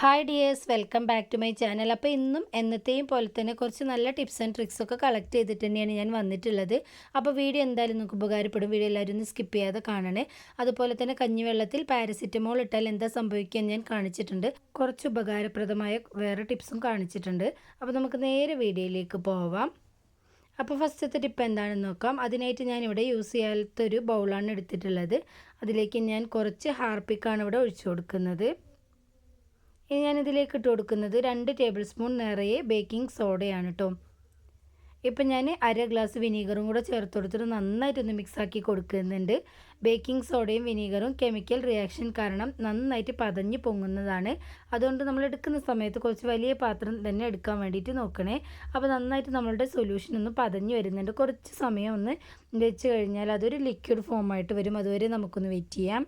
Hi dears welcome back to my channel അപ്പോൾ ഇന്നും എന്നത്തെയും പോലെ തന്നെ കുറച്ച് നല്ല ടിപ്സ് ആൻഡ് ട്രിക്സ് ഒക്കെ കളക്ട് ചെയ്തിട്ട് തന്നെയാണ് ഞാൻ വന്നിട്ടുള്ളത്. അപ്പോൾ വീഡിയോ എന്തായാലും നിങ്ങൾക്ക് ഉപകാരപ്പെടും. വീഡിയോ എല്ലാവരും ഒന്ന് സ്കിപ്പ് ചെയ്യാതെ കാണണേ. അതുപോലെ തന്നെ കഞ്ഞിവെള്ളത്തിൽ പാരസിറ്റമോൾ ഇട്ടാൽ എന്താ സംഭവിക്കുക ഞാൻ കാണിച്ചിട്ടുണ്ട്. കുറച്ച് ഉപകാരപ്രദമായ വേറെ ടിപ്സും കാണിച്ചിട്ടുണ്ട്. അപ്പോൾ നമുക്ക് നേരെ വീഡിയോയിലേക്ക് പോവാം. അപ്പോൾ ഫസ്റ്റത്തെ ടിപ്പ് എന്താണെന്ന് നോക്കാം. അതിനായിട്ട് ഞാനിവിടെ യൂസ് ചെയ്യാത്തൊരു ബൗളാണ് എടുത്തിട്ടുള്ളത്. അതിലേക്ക് ഞാൻ കുറച്ച് ഹാർപ്പിക്കാണ് ഇവിടെ ഒഴിച്ചു കൊടുക്കുന്നത്. ഇനി ഞാനിതിലേക്ക് ഇട്ട് കൊടുക്കുന്നത് രണ്ട് ടേബിൾ സ്പൂൺ നിറയെ ബേക്കിംഗ് സോഡയാണ് കേട്ടോ ഇപ്പം ഞാൻ അര ഗ്ലാസ് വിനീഗറും കൂടെ ചേർത്ത് കൊടുത്തിട്ട് നന്നായിട്ടൊന്ന് മിക്സാക്കി കൊടുക്കുന്നുണ്ട്. ബേക്കിംഗ് സോഡയും വിനീഗറും കെമിക്കൽ റിയാക്ഷൻ കാരണം നന്നായിട്ട് പതഞ്ഞ് പൊങ്ങുന്നതാണ്. അതുകൊണ്ട് നമ്മൾ എടുക്കുന്ന സമയത്ത് കുറച്ച് വലിയ പാത്രം തന്നെ എടുക്കാൻ വേണ്ടിയിട്ട് നോക്കണേ. അപ്പോൾ നന്നായിട്ട് നമ്മളുടെ സൊല്യൂഷൻ ഒന്ന് പതഞ്ഞ് വരുന്നുണ്ട്. കുറച്ച് സമയം ഒന്ന് വെച്ച് കഴിഞ്ഞാൽ അതൊരു ലിക്വിഡ് ഫോമായിട്ട് വരും. അതുവരെ നമുക്കൊന്ന് വെയിറ്റ് ചെയ്യാം.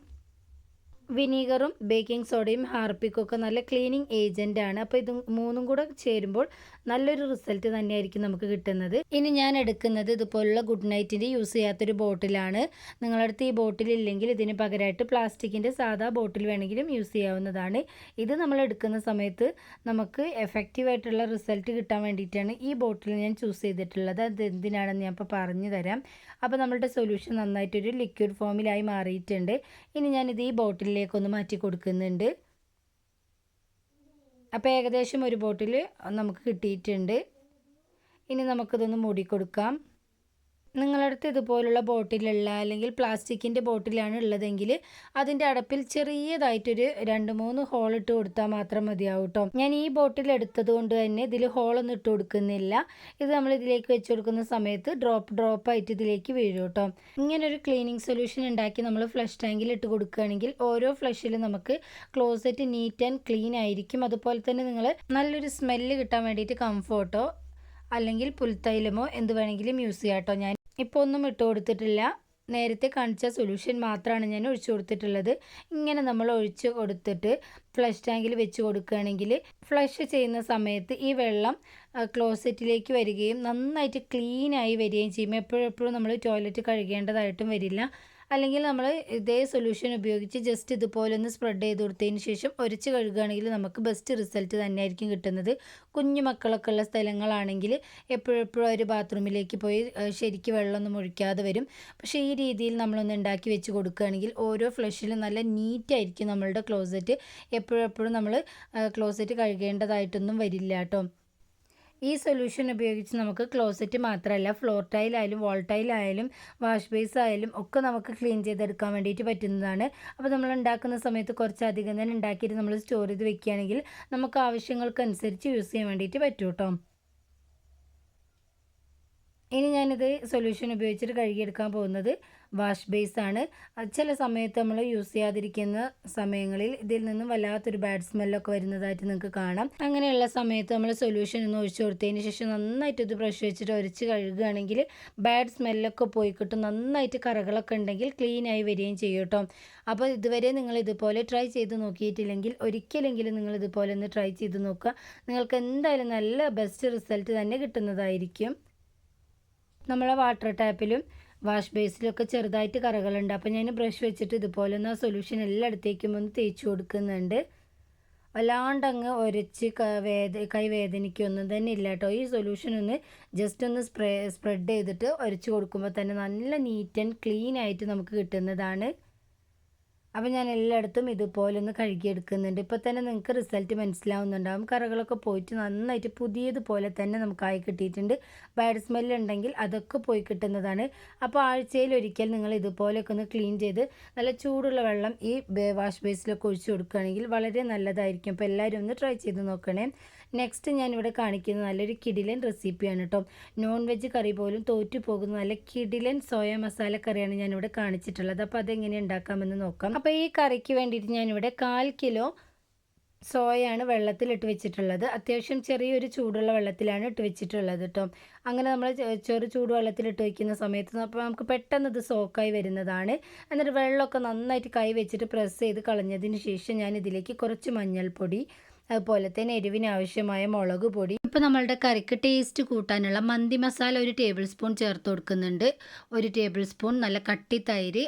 വിനീഗറും ബേക്കിംഗ് സോഡയും ഹാർപ്പിക്കും ഒക്കെ നല്ല ക്ലീനിങ് ഏജന്റ് ആണ് അപ്പോൾ ഇത് മൂന്നും കൂടെ ചേരുമ്പോൾ നല്ലൊരു റിസൾട്ട് തന്നെയായിരിക്കും നമുക്ക് കിട്ടുന്നത്. ഇനി ഞാൻ എടുക്കുന്നത് ഇതുപോലുള്ള ഗുഡ് നൈറ്റിന്റെ യൂസ് ചെയ്യാത്തൊരു ബോട്ടിലാണ്. നിങ്ങളടുത്ത് ഈ ബോട്ടിൽ ഇല്ലെങ്കിൽ ഇതിന് പകരമായിട്ട് പ്ലാസ്റ്റിക്കിന്റെ സാധാ ബോട്ടിൽ വേണമെങ്കിലും യൂസ് ചെയ്യാവുന്നതാണ്. ഇത് നമ്മൾ എടുക്കുന്ന സമയത്ത് നമുക്ക് എഫക്റ്റീവായിട്ടുള്ള റിസൾട്ട് കിട്ടാൻ വേണ്ടിയിട്ടാണ് ഈ ബോട്ടിൽ ഞാൻ ചൂസ് ചെയ്തിട്ടുള്ളത്. അത് എന്തിനാണെന്ന് ഞാൻ ഇപ്പോൾ പറഞ്ഞു തരാം. അപ്പോൾ നമ്മളുടെ സൊല്യൂഷൻ നന്നായിട്ടൊരു ലിക്വിഡ് ഫോമിലായി മാറിയിട്ടുണ്ട്. ഇനി ഞാനിത് ഈ ബോട്ടിലേക്ക് ഒന്ന് മാറ്റി കൊടുക്കുന്നുണ്ട്. അപ്പോൾ ഏകദേശം ഒരു ബോട്ടിൽ നമുക്ക് കിട്ടിയിട്ടുണ്ട്. ഇനി നമുക്കിതൊന്ന് മൂടി കൊടുക്കാം. നിങ്ങളടുത്ത് ഇതുപോലുള്ള ബോട്ടിലുള്ള അല്ലെങ്കിൽ പ്ലാസ്റ്റിക്കിന്റെ ബോട്ടിലാണ് ഉള്ളതെങ്കിൽ അതിന്റെ അടപ്പിൽ ചെറിയതായിട്ടൊരു രണ്ട് മൂന്ന് ഹോൾ ഇട്ട് കൊടുത്താൽ മാത്രം മതിയാവും കേട്ടോ ഞാൻ ഈ ബോട്ടിൽ എടുത്തത് കൊണ്ട് തന്നെ ഇതിൽ ഹോളൊന്നും ഇട്ട് കൊടുക്കുന്നില്ല. ഇത് നമ്മൾ ഇതിലേക്ക് വെച്ച് കൊടുക്കുന്ന സമയത്ത് ഡ്രോപ്പ് ഡ്രോപ്പ് ആയിട്ട് ഇതിലേക്ക് വീഴും കേട്ടോ ഇങ്ങനെ ഒരു ക്ലീനിങ് സൊല്യൂഷൻ ഉണ്ടാക്കി നമ്മൾ ഫ്ലഷ് ടാങ്കിൽ ഇട്ട് കൊടുക്കുകയാണെങ്കിൽ ഓരോ ഫ്ലഷിലും നമുക്ക് ക്ലോസറ്റ് നീറ്റ് ആൻഡ് ക്ലീൻ ആയിരിക്കും. അതുപോലെ തന്നെ നിങ്ങൾ നല്ലൊരു സ്മെല്ല് കിട്ടാൻ വേണ്ടിയിട്ട് കംഫോർട്ടോ അല്ലെങ്കിൽ പുൽത്തൈലമോ എന്ത് വേണമെങ്കിലും യൂസ് ചെയ്യാം കേട്ടോ ഞാൻ ഇപ്പോൾ ഒന്നും ഇട്ട് കൊടുത്തിട്ടില്ല. നേരത്തെ കാണിച്ച സൊല്യൂഷൻ മാത്രമാണ് ഞാൻ ഒഴിച്ചു കൊടുത്തിട്ടുള്ളത്. ഇങ്ങനെ നമ്മൾ ഒഴിച്ചു കൊടുത്തിട്ട് ഫ്ലഷ് ടാങ്കിൽ വെച്ച് കൊടുക്കുകയാണെങ്കിൽ ഫ്ലഷ് ചെയ്യുന്ന സമയത്ത് ഈ വെള്ളം ക്ലോസറ്റിലേക്ക് വരികയും നന്നായിട്ട് ക്ലീനായി വരികയും ചെയ്യും. എപ്പോഴെപ്പോഴും എപ്പോഴും നമ്മൾ ടോയ്ലറ്റ് കഴുകേണ്ടതായിട്ടും വരില്ല. അല്ലെങ്കിൽ നമ്മൾ ഇതേ സൊല്യൂഷൻ ഉപയോഗിച്ച് ജസ്റ്റ് ഇതുപോലെ ഒന്ന് സ്പ്രെഡ് ചെയ്ത് കൊടുത്തതിന് ശേഷം ഒരച്ച് കഴുകുകയാണെങ്കിൽ നമുക്ക് ബെസ്റ്റ് റിസൾട്ട് തന്നെയായിരിക്കും കിട്ടുന്നത്. കുഞ്ഞു മക്കളൊക്കെ ഉള്ള സ്ഥലങ്ങളാണെങ്കിൽ എപ്പോഴെപ്പോഴും ഒരു ബാത്റൂമിലേക്ക് പോയി ശരിക്ക് വെള്ളമൊന്നും ഒഴിക്കാതെ വരും. പക്ഷേ ഈ രീതിയിൽ നമ്മളൊന്ന് ഉണ്ടാക്കി വെച്ച് കൊടുക്കുകയാണെങ്കിൽ ഓരോ ഫ്ലഷിലും നല്ല നീറ്റായിരിക്കും നമ്മളുടെ ക്ലോസറ്റ് എപ്പോഴെപ്പോഴും നമ്മൾ ക്ലോസറ്റ് കഴുകേണ്ടതായിട്ടൊന്നും വരില്ല കേട്ടോ. ഈ സൊല്യൂഷൻ ഉപയോഗിച്ച് നമുക്ക് ക്ലോസറ്റ് മാത്രമല്ല ഫ്ലോർ ടൈലായാലും വാൾ ടൈലായാലും വാഷ് ബേസ് ആയാലും ഒക്കെ നമുക്ക് ക്ലീൻ ചെയ്തെടുക്കാൻ വേണ്ടിയിട്ട് പറ്റുന്നതാണ്. അപ്പോൾ നമ്മൾ ഉണ്ടാക്കുന്ന സമയത്ത് കുറച്ചധികം തന്നെ ഉണ്ടാക്കിയിട്ട് നമ്മൾ സ്റ്റോർ ചെയ്ത് വെക്കുകയാണെങ്കിൽ നമുക്ക് ആവശ്യങ്ങൾക്കനുസരിച്ച് യൂസ് ചെയ്യാൻ വേണ്ടിയിട്ട് പറ്റും കേട്ടോ ഇനി ഞാനിത് സൊല്യൂഷൻ ഉപയോഗിച്ചിട്ട് കഴുകിയെടുക്കാൻ പോകുന്നത് വാഷ് ബേസ് ആണ് ചില സമയത്ത് നമ്മൾ യൂസ് ചെയ്യാതിരിക്കുന്ന സമയങ്ങളിൽ ഇതിൽ നിന്നും വല്ലാത്തൊരു ബാഡ് സ്മെല്ലൊക്കെ വരുന്നതായിട്ട് നിങ്ങൾക്ക് കാണാം. അങ്ങനെയുള്ള സമയത്ത് നമ്മൾ സൊല്യൂഷൻ ഒന്ന് ഒഴിച്ചു കൊടുത്തതിന് ശേഷം നന്നായിട്ട് ഇത് ബ്രഷ് വെച്ചിട്ട് ഒരച്ച് കഴുകുകയാണെങ്കിൽ ബാഡ് സ്മെല്ലൊക്കെ പോയി കിട്ടും നന്നായിട്ട് കറകളൊക്കെ ഉണ്ടെങ്കിൽ ക്ലീൻ ആയി വരികയും ചെയ്യും കേട്ടോ. അപ്പോൾ ഇതുവരെ നിങ്ങൾ ഇതുപോലെ ട്രൈ ചെയ്ത് നോക്കിയിട്ടില്ലെങ്കിൽ ഒരിക്കലെങ്കിലും നിങ്ങൾ ഇതുപോലെ ഒന്ന് ട്രൈ ചെയ്ത് നോക്കുക. നിങ്ങൾക്ക് എന്തായാലും നല്ല ബെസ്റ്റ് റിസൾട്ട് തന്നെ കിട്ടുന്നതായിരിക്കും. നമ്മളെ വാട്ടർ ടാപ്പിലും വാഷ് ബേസിലൊക്കെ ചെറുതായിട്ട് കറകളുണ്ട്. അപ്പോൾ ഞാൻ ബ്രഷ് വെച്ചിട്ട് ഇതുപോലെ ഒന്ന് ആ സൊല്യൂഷൻ എല്ലായിടത്തേക്കും ഒന്ന് തേച്ച് കൊടുക്കുന്നുണ്ട്. വല്ലാണ്ട് അങ്ങ് ഒരച്ച് വേദ കൈ വേദനിക്കൊന്നും തന്നെ ഇല്ല കേട്ടോ. ഈ സൊല്യൂഷൻ ഒന്ന് ജസ്റ്റ് ഒന്ന് സ്പ്രേ സ്പ്രെഡ് ചെയ്തിട്ട് ഒരച്ച് കൊടുക്കുമ്പോൾ തന്നെ നല്ല നീറ്റ് ആൻഡ് ക്ലീൻ ആയിട്ട് നമുക്ക് കിട്ടുന്നതാണ്. അപ്പോൾ ഞാൻ എല്ലായിടത്തും ഇതുപോലെ ഒന്ന് കഴുകിയെടുക്കുന്നുണ്ട്. ഇപ്പോൾ തന്നെ നിങ്ങൾക്ക് റിസൾട്ട് മനസ്സിലാവുന്നുണ്ടാവും. കറകളൊക്കെ പോയിട്ട് നന്നായിട്ട് പുതിയതുപോലെ തന്നെ നമുക്കായി കിട്ടിയിട്ടുണ്ട്. ബാഡ് സ്മെല്ലുണ്ടെങ്കിൽ അതൊക്കെ പോയി കിട്ടുന്നതാണ്. അപ്പോൾ ആഴ്ചയിൽ ഒരിക്കൽ നിങ്ങൾ ഇതുപോലെയൊക്കെ ഒന്ന് ക്ലീൻ ചെയ്ത് നല്ല ചൂടുള്ള വെള്ളം ഈ വാഷ് ബേസിലൊക്കെ ഒഴിച്ചു കൊടുക്കുകയാണെങ്കിൽ വളരെ നല്ലതായിരിക്കും. അപ്പോൾ എല്ലാവരും ഒന്ന് ട്രൈ ചെയ്ത് നോക്കണേ. നെക്സ്റ്റ് ഞാനിവിടെ കാണിക്കുന്നത് നല്ലൊരു കിടിലൻ റെസിപ്പിയാണ് കേട്ടോ നോൺ വെജ് കറി പോലും തോറ്റു പോകുന്ന നല്ല കിടിലൻ സോയ മസാല കറിയാണ് ഞാനിവിടെ കാണിച്ചിട്ടുള്ളത്. അപ്പോൾ അതെങ്ങനെ ഉണ്ടാക്കാമെന്ന് നോക്കാം. അപ്പോൾ ഈ കറിക്ക് വേണ്ടിയിട്ട് ഞാനിവിടെ കാൽ കിലോ സോയാണ് വെള്ളത്തിലിട്ട് വെച്ചിട്ടുള്ളത്. അത്യാവശ്യം ചെറിയൊരു ചൂടുള്ള വെള്ളത്തിലാണ് ഇട്ട് വെച്ചിട്ടുള്ളത് കേട്ടോ അങ്ങനെ നമ്മൾ ചെറു ചൂട് വെള്ളത്തിലിട്ട് വയ്ക്കുന്ന സമയത്ത് അപ്പോൾ നമുക്ക് പെട്ടെന്ന് ഇത് സോക്കായി വരുന്നതാണ്. എന്നിട്ട് വെള്ളമൊക്കെ നന്നായിട്ട് കൈ വെച്ചിട്ട് പ്രസ് ചെയ്ത് കളഞ്ഞതിന് ശേഷം ഞാൻ ഇതിലേക്ക് കുറച്ച് മഞ്ഞൾപ്പൊടി അതുപോലെ തന്നെ എരിവിനാവശ്യമായ മുളക് പൊടി. ഇപ്പോൾ നമ്മളുടെ കറിക്ക് ടേസ്റ്റ് കൂട്ടാനുള്ള മന്തി മസാല ഒരു ടേബിൾ സ്പൂൺ ചേർത്ത് കൊടുക്കുന്നുണ്ട്. ഒരു ടേബിൾ സ്പൂൺ നല്ല കട്ടി തൈര്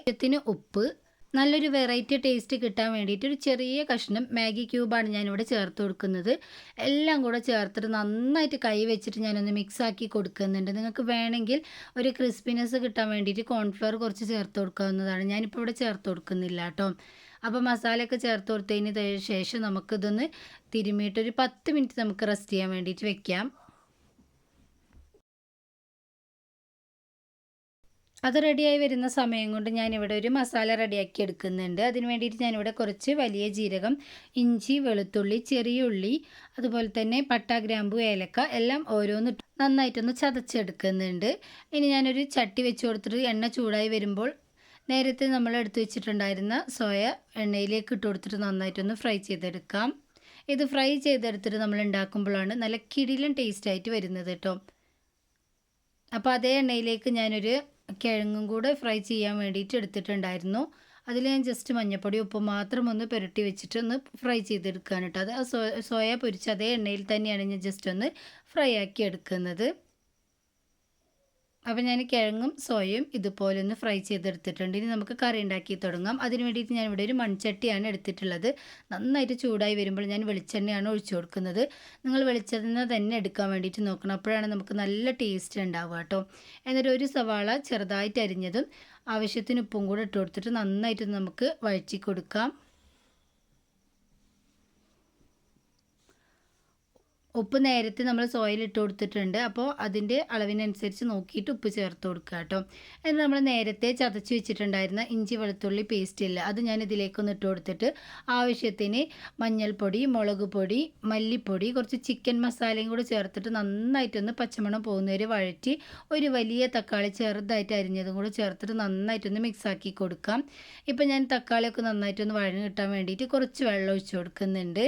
ഉപ്പ് നല്ലൊരു വെറൈറ്റി ടേസ്റ്റ് കിട്ടാൻ വേണ്ടിയിട്ട് ഒരു ചെറിയ കഷ്ണം മാഗി ക്യൂബാണ് ഞാനിവിടെ ചേർത്ത് കൊടുക്കുന്നത്. എല്ലാം കൂടെ ചേർത്തിട്ട് നന്നായിട്ട് കൈ വെച്ചിട്ട് ഞാനൊന്ന് മിക്സ് ആക്കി കൊടുക്കുന്നുണ്ട്. നിങ്ങൾക്ക് വേണമെങ്കിൽ ഒരു ക്രിസ്പിനെസ് കിട്ടാൻ വേണ്ടിയിട്ട് കോൺഫ്ലവർ കുറച്ച് ചേർത്ത് കൊടുക്കാവുന്നതാണ്. ഞാനിപ്പോൾ ഇവിടെ ചേർത്ത് കൊടുക്കുന്നില്ല കേട്ടോ. അപ്പോൾ മസാലയൊക്കെ ചേർത്ത് കൊടുത്തതിന് ശേഷം നമുക്കിതൊന്ന് തിരുമ്മിയിട്ട് ഒരു പത്ത് മിനിറ്റ് നമുക്ക് റെസ്റ്റ് ചെയ്യാൻ വേണ്ടിയിട്ട് വെക്കാം. അത് റെഡിയായി വരുന്ന സമയം കൊണ്ട് ഞാനിവിടെ ഒരു മസാല റെഡിയാക്കി എടുക്കുന്നുണ്ട്. അതിന് വേണ്ടിയിട്ട് ഞാനിവിടെ കുറച്ച് വലിയ ജീരകം ഇഞ്ചി വെളുത്തുള്ളി ചെറിയ ഉള്ളി അതുപോലെ തന്നെ പട്ട ഗ്രാമ്പു ഏലക്ക എല്ലാം ഓരോന്ന് നന്നായിട്ടൊന്ന് ചതച്ചെടുക്കുന്നുണ്ട്. ഇനി ഞാനൊരു ചട്ടി വെച്ച് കൊടുത്തിട്ട് എണ്ണ ചൂടായി വരുമ്പോൾ നേരത്തെ നമ്മൾ എടുത്തു വെച്ചിട്ടുണ്ടായിരുന്ന സോയ എണ്ണയിലേക്ക് ഇട്ട് കൊടുത്തിട്ട് നന്നായിട്ടൊന്ന് ഫ്രൈ ചെയ്തെടുക്കാം. ഇത് ഫ്രൈ ചെയ്തെടുത്തിട്ട് നമ്മൾ ഉണ്ടാക്കുമ്പോഴാണ് നല്ല കിടിലൻ ടേസ്റ്റ് ആയിട്ട് വരുന്നത് കേട്ടോ. അപ്പോൾ അതേ എണ്ണയിലേക്ക് ഞാനൊരു കിഴങ്ങും കൂടെ ഫ്രൈ ചെയ്യാൻ വേണ്ടിയിട്ട് എടുത്തിട്ടുണ്ടായിരുന്നു. അതിൽ ഞാൻ ജസ്റ്റ് മഞ്ഞപ്പൊടി ഉപ്പ് മാത്രം ഒന്ന് പുരട്ടി വെച്ചിട്ട് ഒന്ന് ഫ്രൈ ചെയ്തെടുക്കുകയാണ് അത് സോയ പൊരിച്ച് അതേ എണ്ണയിൽ തന്നെയാണ് ഞാൻ ജസ്റ്റ് ഒന്ന് ഫ്രൈ ആക്കി എടുക്കുന്നത്. അപ്പോൾ ഞാൻ കിഴങ്ങും സോയയും ഇതുപോലെ ഒന്ന് ഫ്രൈ ചെയ്തെടുത്തിട്ടുണ്ട്. ഇനി നമുക്ക് കറി ഉണ്ടാക്കി തുടങ്ങാം. അതിന് വേണ്ടിയിട്ട് ഞാൻ ഇവിടെ ഒരു മൺചട്ടിയാണ് എടുത്തിട്ടുള്ളത്. നന്നായിട്ട് ചൂടായി വരുമ്പോൾ ഞാൻ വെളിച്ചെണ്ണയാണ് ഒഴിച്ചു കൊടുക്കുന്നത്. നിങ്ങൾ വെളിച്ചെണ്ണ തന്നെ എടുക്കാൻ വേണ്ടിയിട്ട് നോക്കണം. അപ്പോഴാണ് നമുക്ക് നല്ല ടേസ്റ്റ് ഉണ്ടാവുക കേട്ടോ. എന്നിട്ട് ഒരു സവാള ചെറുതായിട്ട് അരിഞ്ഞതും ആവശ്യത്തിന് ഉപ്പും കൂടെ ഇട്ട് കൊടുത്തിട്ട് നന്നായിട്ട് നമുക്ക് വഴച്ചി കൊടുക്കാം. ഉപ്പ് നേരത്തെ നമ്മൾ സോയിൽ ഇട്ട് കൊടുത്തിട്ടുണ്ട്. അപ്പോൾ അതിന്റെ അളവിനനുസരിച്ച് നോക്കിയിട്ട് ഉപ്പ് ചേർത്ത് കൊടുക്കുക കേട്ടോ. എന്നിട്ട് നമ്മൾ നേരത്തെ ചതച്ച് വെച്ചിട്ടുണ്ടായിരുന്ന ഇഞ്ചി വെളുത്തുള്ളി പേസ്റ്റ് ഇല്ല. അത് ഞാൻ ഇതിലേക്കൊന്ന് ഇട്ട് കൊടുത്തിട്ട് ആവശ്യത്തിന് മഞ്ഞൾപ്പൊടി മുളക് പൊടി മല്ലിപ്പൊടി കുറച്ച് ചിക്കൻ മസാലയും കൂടി ചേർത്തിട്ട് നന്നായിട്ടൊന്ന് പച്ചമണം പോകുന്നവരെ വഴറ്റി ഒരു വലിയ തക്കാളി ചെറുതായിട്ട് അരിഞ്ഞതും കൂടി ചേർത്തിട്ട് നന്നായിട്ടൊന്ന് മിക്സാക്കി കൊടുക്കാം. ഇപ്പം ഞാൻ തക്കാളിയൊക്കെ നന്നായിട്ടൊന്ന് വഴഞ്ഞ് കിട്ടാൻ വേണ്ടിയിട്ട് കുറച്ച് വെള്ളം ഒഴിച്ച് കൊടുക്കുന്നുണ്ട്.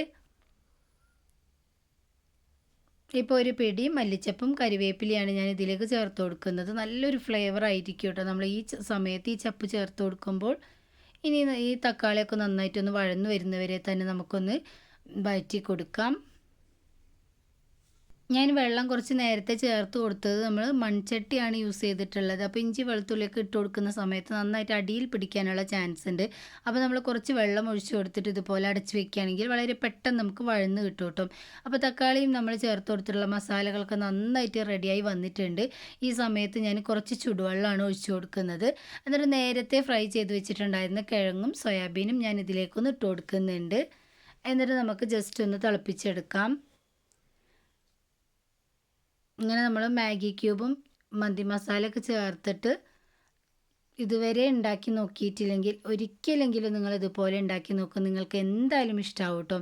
ഇപ്പോൾ ഒരു പിടി മല്ലിച്ചപ്പും കരിവേപ്പിലയാണ് ഞാൻ ഇതിലേക്ക് ചേർത്ത് കൊടുക്കുന്നത്. നല്ലൊരു ഫ്ലേവർ ആയിരിക്കും കേട്ടോ നമ്മൾ ഈ സമയത്ത് ഈ ചപ്പ് ചേർത്ത് കൊടുക്കുമ്പോൾ ഇനി ഈ തക്കാളിയൊക്കെ നന്നായിട്ടൊന്ന് വഴന്നു വരുന്നവരെ തന്നെ നമുക്കൊന്ന് വഴറ്റി കൊടുക്കാം. ഞാൻ വെള്ളം കുറച്ച് നേരത്തെ ചേർത്ത് കൊടുത്തത് നമ്മൾ മൺചട്ടിയാണ് യൂസ് ചെയ്തിട്ടുള്ളത്. അപ്പോൾ ഇഞ്ചി വെളുത്തുള്ളിയൊക്കെ ഇട്ട് കൊടുക്കുന്ന സമയത്ത് നന്നായിട്ട് അടിയിൽ പിടിക്കാനുള്ള ചാൻസ് ഉണ്ട്. അപ്പോൾ നമ്മൾ കുറച്ച് വെള്ളം ഒഴിച്ചു കൊടുത്തിട്ട് ഇതുപോലെ അടച്ച് വെക്കുകയാണെങ്കിൽ വളരെ പെട്ടെന്ന് നമുക്ക് വഴന്ന് കിട്ടും കേട്ടോ. അപ്പോൾ തക്കാളിയും നമ്മൾ ചേർത്ത് കൊടുത്തിട്ടുള്ള മസാലകളൊക്കെ നന്നായിട്ട് റെഡിയായി വന്നിട്ടുണ്ട്. ഈ സമയത്ത് ഞാൻ കുറച്ച് ചുടുവെള്ളമാണ് ഒഴിച്ചു കൊടുക്കുന്നത്. എന്നിട്ട് നേരത്തെ ഫ്രൈ ചെയ്ത് വെച്ചിട്ടുണ്ടായിരുന്ന കിഴങ്ങും സോയാബീനും ഞാൻ ഇതിലേക്കൊന്ന് ഇട്ട് കൊടുക്കുന്നുണ്ട്. എന്നിട്ട് നമുക്ക് ജസ്റ്റ് ഒന്ന് തിളപ്പിച്ചെടുക്കാം. ഇങ്ങനെ നമ്മൾ മാഗി ക്യൂബും മന്തി മസാലയൊക്കെ ചേർത്തിട്ട് ഇതുവരെ ഉണ്ടാക്കി നോക്കിയിട്ടില്ലെങ്കിൽ ഒരിക്കലെങ്കിലും നിങ്ങൾ ഇതുപോലെ ഉണ്ടാക്കി നോക്കും. നിങ്ങൾക്ക് എന്തായാലും ഇഷ്ടമാവും കേട്ടോ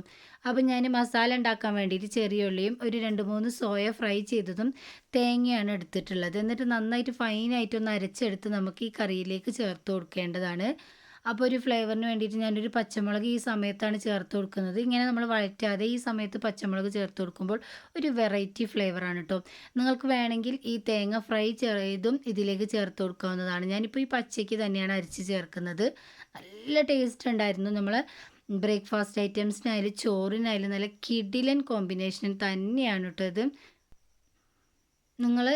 അപ്പോൾ ഞാൻ മസാല ഉണ്ടാക്കാൻ വേണ്ടിയിട്ട് ചെറിയ ഉള്ളിയും ഒരു രണ്ട് മൂന്ന് സോയ ഫ്രൈ ചെയ്തതും തേങ്ങയാണ് എടുത്തിട്ടുള്ളത്. എന്നിട്ട് നന്നായിട്ട് ഫൈനായിട്ടൊന്ന് അരച്ചെടുത്ത് നമുക്ക് ഈ കറിയിലേക്ക് ചേർത്ത് കൊടുക്കേണ്ടതാണ്. അപ്പോൾ ഒരു ഫ്ലേവറിന് വേണ്ടിയിട്ട് ഞാനൊരു പച്ചമുളക് ഈ സമയത്താണ് ചേർത്ത് കൊടുക്കുന്നത്. ഇങ്ങനെ നമ്മൾ വഴറ്റാതെ ഈ സമയത്ത് പച്ചമുളക് ചേർത്ത് കൊടുക്കുമ്പോൾ ഒരു വെറൈറ്റി ഫ്ലേവറാണ് കേട്ടോ നിങ്ങൾക്ക് വേണമെങ്കിൽ ഈ തേങ്ങ ഫ്രൈ ചെയ്തും ഇതിലേക്ക് ചേർത്ത് കൊടുക്കാവുന്നതാണ്. ഞാനിപ്പോൾ ഈ പച്ചയ്ക്ക് തന്നെയാണ് അരിച്ച് ചേർക്കുന്നത്. നല്ല ടേസ്റ്റ് ഉണ്ടായിരുന്നു നമ്മൾ ബ്രേക്ക്ഫാസ്റ്റ് ഐറ്റംസിനായാലും ചോറിനായാലും നല്ല കിഡിലൻ കോമ്പിനേഷൻ തന്നെയാണ് കേട്ടോ ഇത്. നിങ്ങൾ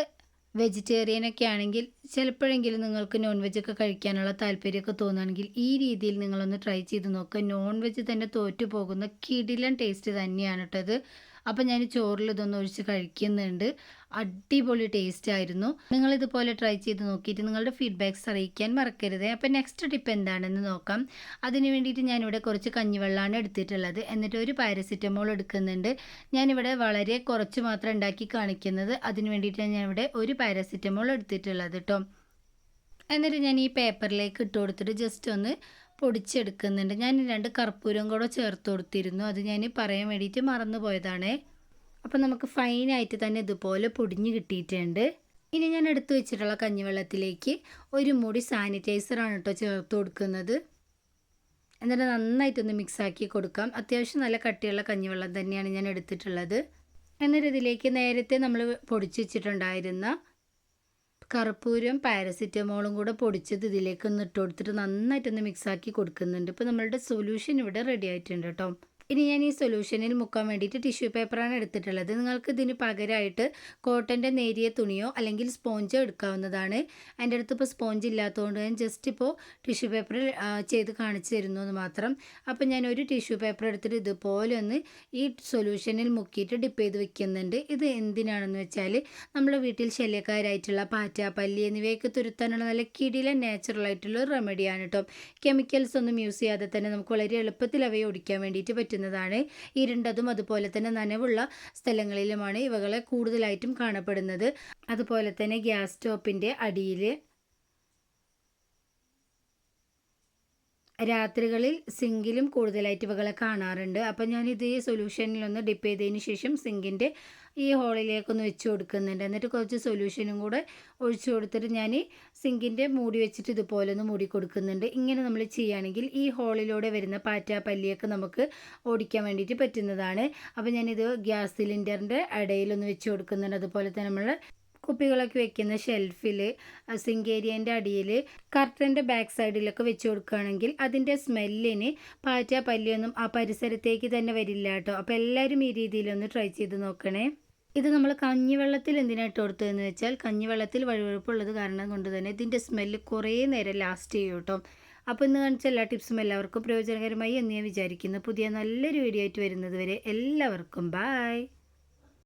വെജിറ്റേറിയനൊക്കെ ആണെങ്കിൽ ചിലപ്പോഴെങ്കിലും നിങ്ങൾക്ക് നോൺ വെജ് ഒക്കെ കഴിക്കാനുള്ള താല്പര്യമൊക്കെ തോന്നുകയാണെങ്കിൽ ഈ രീതിയിൽ നിങ്ങളൊന്ന് ട്രൈ ചെയ്ത് നോക്കുക നോൺ വെജ് തന്നെ തോറ്റു പോകുന്ന കിടിലൻ ടേസ്റ്റ് തന്നെയാണ് കേട്ടത് അപ്പോൾ ഞാൻ ചോറിൽ ഇതൊന്ന് ഒഴിച്ച് കഴിക്കുന്നുണ്ട്. അടിപൊളി ടേസ്റ്റ് ആയിരുന്നു. നിങ്ങൾ ഇതുപോലെ ട്രൈ ചെയ്ത് നോക്കിയിട്ട് നിങ്ങളുടെ ഫീഡ്ബാക്ക്സ് അറിയിക്കാൻ മറക്കരുത്. അപ്പോൾ നെക്സ്റ്റ് ടിപ്പ് എന്താണെന്ന് നോക്കാം. അതിന് വേണ്ടിയിട്ട് ഞാനിവിടെ കുറച്ച് കഞ്ഞിവെള്ളമാണ് എടുത്തിട്ടുള്ളത്. എന്നിട്ട് ഒരു പാരസിറ്റമോൾ എടുക്കുന്നുണ്ട്. ഞാനിവിടെ വളരെ കുറച്ച് മാത്രം ഉണ്ടാക്കി കാണിക്കുന്നത്. അതിന് വേണ്ടിയിട്ടാണ് ഞാനിവിടെ ഒരു പാരസിറ്റമോൾ എടുത്തിട്ടുള്ളത് കേട്ടോ എന്നിട്ട് ഞാൻ ഈ പേപ്പറിലേക്ക് ഇട്ട് കൊടുത്തിട്ട് ജസ്റ്റ് ഒന്ന് പൊടിച്ചെടുക്കുന്നുണ്ട്. ഞാൻ രണ്ട് കർപ്പൂരം കൂടെ ചേർത്ത് കൊടുത്തിരുന്നു. അത് ഞാൻ പറയാൻ വേണ്ടിയിട്ട് മറന്നു പോയതാണേ. അപ്പോൾ നമുക്ക് ഫൈനായിട്ട് തന്നെ ഇതുപോലെ പൊടിഞ്ഞ് കിട്ടിയിട്ടുണ്ട്. ഇനി ഞാൻ എടുത്തു വെച്ചിട്ടുള്ള കഞ്ഞിവെള്ളത്തിലേക്ക് ഒരു മുടി സാനിറ്റൈസറാണ് കേട്ടോ ചേർത്ത് കൊടുക്കുന്നത്. എന്നിട്ട് നന്നായിട്ടൊന്ന് മിക്സാക്കി കൊടുക്കാം. അത്യാവശ്യം നല്ല കട്ടിയുള്ള കഞ്ഞിവെള്ളം തന്നെയാണ് ഞാൻ എടുത്തിട്ടുള്ളത്. എന്നിട്ട് ഇതിലേക്ക് നേരത്തെ നമ്മൾ പൊടിച്ചു വെച്ചിട്ടുണ്ടായിരുന്ന കർപ്പൂരം പാരസിറ്റമോളും കൂടെ പൊടിച്ചത് ഇതിലേക്ക് ഒന്ന് ഇട്ട് കൊടുത്തിട്ട് നന്നായിട്ടൊന്ന് മിക്സാക്കി കൊടുക്കുന്നുണ്ട്. ഇപ്പോൾ നമ്മളുടെ സൊല്യൂഷൻ ഇവിടെ റെഡി ആയിട്ടുണ്ട് കേട്ടോ ഇനി ഞാൻ ഈ സൊല്യൂഷനിൽ മുക്കാൻ വേണ്ടിയിട്ട് ടിഷ്യൂ പേപ്പറാണ് എടുത്തിട്ടുള്ളത്. നിങ്ങൾക്ക് ഇതിന് പകരമായിട്ട് കോട്ടന്റെ നേരിയ തുണിയോ അല്ലെങ്കിൽ സ്പോഞ്ചോ എടുക്കാവുന്നതാണ്. എന്റെ അടുത്ത് ഇപ്പോൾ സ്പോഞ്ച് ഇല്ലാത്തതുകൊണ്ട് ഞാൻ ജസ്റ്റ് ഇപ്പോൾ ടിഷ്യൂ പേപ്പർ ചെയ്ത് കാണിച്ചു തരുന്നു എന്ന് മാത്രം. അപ്പോൾ ഞാൻ ഒരു ടിഷ്യൂ പേപ്പർ എടുത്തിട്ട് ഇതുപോലെ ഒന്ന് ഈ സൊല്യൂഷനിൽ മുക്കിയിട്ട് ഡിപ്പ് ചെയ്ത് വെക്കുന്നുണ്ട്. ഇത് എന്തിനാണെന്ന് വെച്ചാൽ നമ്മുടെ വീട്ടിൽ ശല്യക്കാരായിട്ടുള്ള പാറ്റ പല്ലി എന്നിവയൊക്കെ തുരുത്താനുള്ള നല്ല കിടിലെ ഒരു റെമഡിയാണ് കേട്ടോ കെമിക്കൽസ് ഒന്നും യൂസ് ചെയ്യാതെ തന്നെ നമുക്ക് വളരെ എളുപ്പത്തിൽ അവയെ ഓടിക്കാൻ വേണ്ടിയിട്ട് പറ്റുന്നതാണ് ഇരുണ്ടതും അതുപോലെ തന്നെ നനവുള്ള സ്ഥലങ്ങളിലുമാണ് ഇവകളെ കൂടുതലായിട്ടും കാണപ്പെടുന്നത്. അതുപോലെ തന്നെ ഗ്യാസ് സ്റ്റോപ്പിന്റെ അടിയിൽ രാത്രികളിൽ സിങ്കിലും കൂടുതലായിട്ട് ഇവകളെ കാണാറുണ്ട്. അപ്പം ഞാനിത് ഈ സൊല്യൂഷനിലൊന്ന് ഡിപ്പ് ചെയ്തതിന് ശേഷം സിങ്കിന്റെ ഈ ഹോളിലേക്കൊന്ന് വെച്ച് കൊടുക്കുന്നുണ്ട്. എന്നിട്ട് കുറച്ച് സൊല്യൂഷനും കൂടെ ഒഴിച്ചു കൊടുത്തിട്ട് ഞാൻ സിങ്കിന്റെ മൂടി വെച്ചിട്ട് ഇതുപോലെ ഒന്ന് മൂടി കൊടുക്കുന്നുണ്ട്. ഇങ്ങനെ നമ്മൾ ചെയ്യുകയാണെങ്കിൽ ഈ ഹോളിലൂടെ വരുന്ന പാറ്റ പല്ലിയൊക്കെ നമുക്ക് ഓടിക്കാൻ വേണ്ടിയിട്ട് പറ്റുന്നതാണ്. അപ്പോൾ ഞാനിത് ഗ്യാസ് സിലിണ്ടറിന്റെ ഇടയിലൊന്ന് വെച്ച് കൊടുക്കുന്നുണ്ട്. അതുപോലെ തന്നെ നമ്മൾ കുപ്പികളൊക്കെ വെക്കുന്ന ഷെൽഫിൽ സിങ്ക് ഏരിയന്റെ അടിയിൽ കർട്ടന്റെ ബാക്ക് സൈഡിലൊക്കെ വെച്ച് കൊടുക്കുകയാണെങ്കിൽ അതിന്റെ സ്മെല്ലിന് പാറ്റ പല്ലിയൊന്നും ആ പരിസരത്തേക്ക് തന്നെ വരില്ല കേട്ടോ. അപ്പോൾ എല്ലാവരും ഈ രീതിയിലൊന്ന് ട്രൈ ചെയ്ത് നോക്കണേ. ഇത് നമ്മൾ കഞ്ഞിവെള്ളത്തിൽ എന്തിനായിട്ട് കൊടുത്തതെന്ന് വെച്ചാൽ കഞ്ഞിവെള്ളത്തിൽ വഴുവഴുപ്പുള്ളത് കാരണം കൊണ്ട് തന്നെ ഇതിന്റെ സ്മെല്ല് കുറേ നേരം ലാസ്റ്റ് ചെയ്യും കേട്ടോ. അപ്പോൾ ഇന്ന് കാണിച്ച എല്ലാ ടിപ്സും എല്ലാവർക്കും പ്രയോജനകരമായി എന്ന് ഞാൻ വിചാരിക്കുന്നു. പുതിയ നല്ലൊരു വീഡിയോ ആയിട്ട് വരുന്നത് വരെ എല്ലാവർക്കും ബായ്